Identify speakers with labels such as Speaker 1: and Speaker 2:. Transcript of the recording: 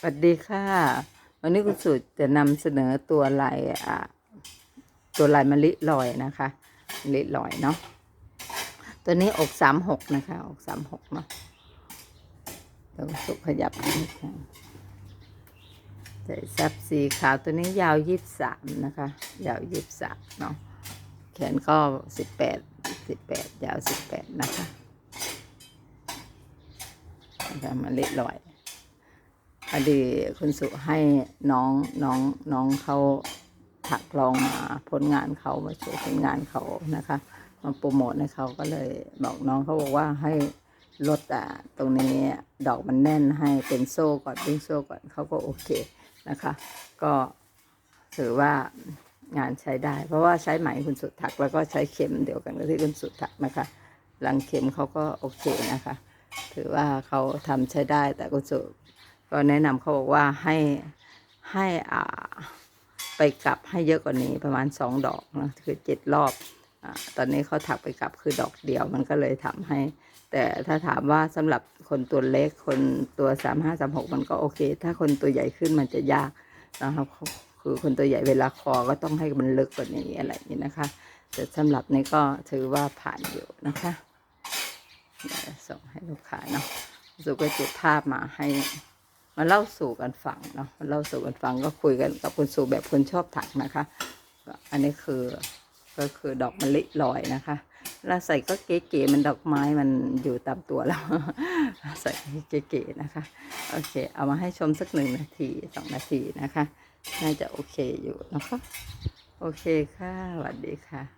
Speaker 1: สวัสดีค่ะ วันนี้คุณสุดจะนำเสนอตัวลายอ่าตัวลายมะลิลอยนะคะมะลิลอยเนาะตัวนี้อกสามหกนะคะ อกสามหกเนาะเดี๋ยวคุณสุขยับนิดนึงใส่ซับสีขาวตัวนี้ยาวยี่สามนะคะ ยาวยี่สามเนาะแขนก็สิบแปดสิบแปดยาวสิบแปดนะคะนะคะมะลิลอย อดีคุณสุให้น้องน้องน้องเขาถักลองมาผลงานเขามาโชว์ผลงานเขานะคะมาโปรโมทให้เขาก็เลยบอกน้องเขาบอกว่าให้ลดอะตรงนี้ดอกมันแน่นให้เป็นโซ่ก่อนดึงโซ่ก่อนเขาก็โอเคนะคะ ก็ถือว่างานใช้ได้ เพราะว่าใช้ไหมคุณสุถักแล้วก็ใช้เข็มเดียวกันกับที่คุณสุถักนะคะ หลังเข็มเขาก็โอเคนะคะ ถือว่าเขาทำใช้ได้แต่คุณสุ ก็แนะนำเขาบอกว่าให้ให้อ่าไปกลับให้เยอะกว่านี้ประมาณสองดอกนะคือเจ็ดรอบอาตอนนี้เขาถักไปกลับคือดอกเดียวมันก็เลยทำให้ แต่ถ้าถามว่าสำหรับคนตัวเล็กคนตัวสามห้าสามหกมันก็โอเค ถ้าคนตัวใหญ่ขึ้นมันจะยากนะครับคือคนตัวใหญ่เวลาคอก็ต้องให้มันลึกกว่านี้อะไรอย่างนี้นะคะ แต่สำหรับนี้ก็ถือว่าผ่านอยู่นะคะส่งให้ลูกค้าเนาะสุก็จุดภาพมาให้ มาเล่าสู่กันฟังเนาะมาเล่าสู่กันฟังก็คุยกันกับคุณสู่แบบคนชอบถักนะคะก็อันนี้คือก็คือดอกมะลิลอยนะคะแล้วใส่ก็เก๋ๆมันดอกไม้มันอยู่ตามตัวแล้วใส่เก๋ๆนะคะโอเค เอามาให้ชมสักหนึ่งนาทีสองนาทีนะคะ น่าจะโอเคอยู่นะคะโอเคค่ะสวัสดีค่ะ